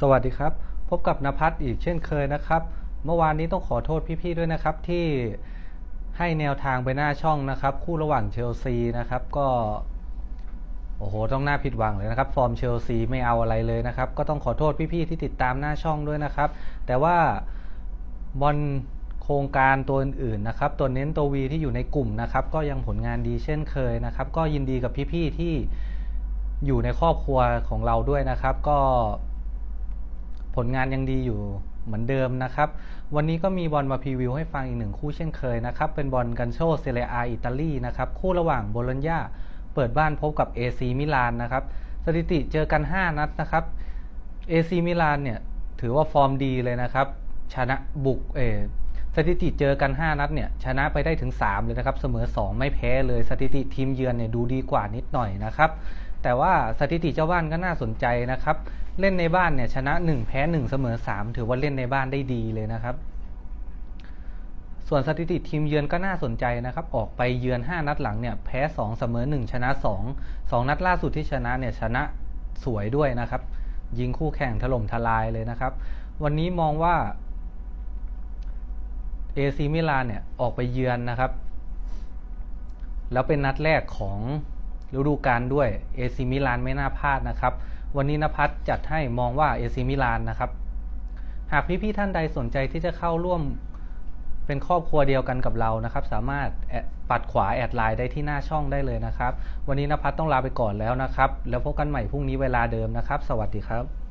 สวัสดีครับ พบกับนภัสอีกเช่นเคยนะครับ เมื่อวานนี้ต้องขอโทษพี่ๆด้วยนะครับ ที่ให้แนวทางไปหน้าช่องนะครับ คู่ระหว่างเชลซีนะครับ ก็โอ้โหต้องน่าผิดหวังเลยนะครับ ฟอร์มเชลซีไม่เอาอะไรเลยนะครับ ก็ต้องขอโทษพี่ๆที่ติดตามหน้าช่องด้วยนะครับ แต่ว่าบอลโครงการตัวอื่นๆนะครับ ตัวเน้นตัววีที่อยู่ในกลุ่มนะครับ ก็ยังผลงานดีเช่นเคยนะครับ ก็ยินดีกับพี่ๆที่อยู่ในครอบครัวของเราด้วยนะครับ ก็ ผลงานยังดีอยู่เหมือนเดิมนะครับ วันนี้ก็มีบอลมาพรีวิวให้ฟังอีกหนึ่งคู่เช่นเคยนะครับ เป็นบอลกันโชเซเรียอาอิตาลีนะครับ คู่ระหว่างโบโลญญาเปิดบ้านพบกับ AC มิลานนะครับ สถิติเจอกัน 5 นัดนะครับ AC มิลานเนี่ยถือว่าฟอร์มดีเลยนะครับ ชนะบุกเออสถิติเจอกัน 5 นัดเนี่ยชนะไปได้ถึง 3 เลยนะครับ เสมอ 2 ไม่แพ้เลยสถิติทีมเยือนเนี่ยดูดีกว่านิดหน่อยนะครับ แต่ว่าสถิติเจ้าบ้านก็น่าสนใจนะครับ เล่นในบ้านเนี่ยชนะ 1 แพ้ 1 เสมอ 3 ถือว่าเล่นในบ้านได้ดีเลยนะครับ ส่วนสถิติทีมเยือนก็น่าสนใจนะครับ ออกไปเยือน 5 นัดหลังเนี่ยแพ้ 2 เสมอ 1 ชนะ 2 2 นัดล่าสุดที่ชนะเนี่ยชนะสวยด้วยนะครับ ยิงคู่แข่งถล่มทลายเลยนะครับ วันนี้มองว่าเอซีมิลานเนี่ยออกไปเยือนนะครับ แล้วเป็นนัดแรกของ ฤดูกาลด้วยเอซีมิลานไม่น่าพลาดนะครับ วันนี้นภัสจัดให้มองว่าเอซีมิลานนะครับ หากพี่ๆท่านใดสนใจที่จะเข้าร่วมเป็นครอบครัวเดียวกันกับเรานะครับ สามารถปัดขวาแอดไลน์ได้ที่หน้าช่องได้เลยนะครับ วันนี้นภัสต้องลาไปก่อนแล้วนะครับ แล้วพบกันใหม่พรุ่งนี้เวลาเดิมนะครับ สวัสดีครับ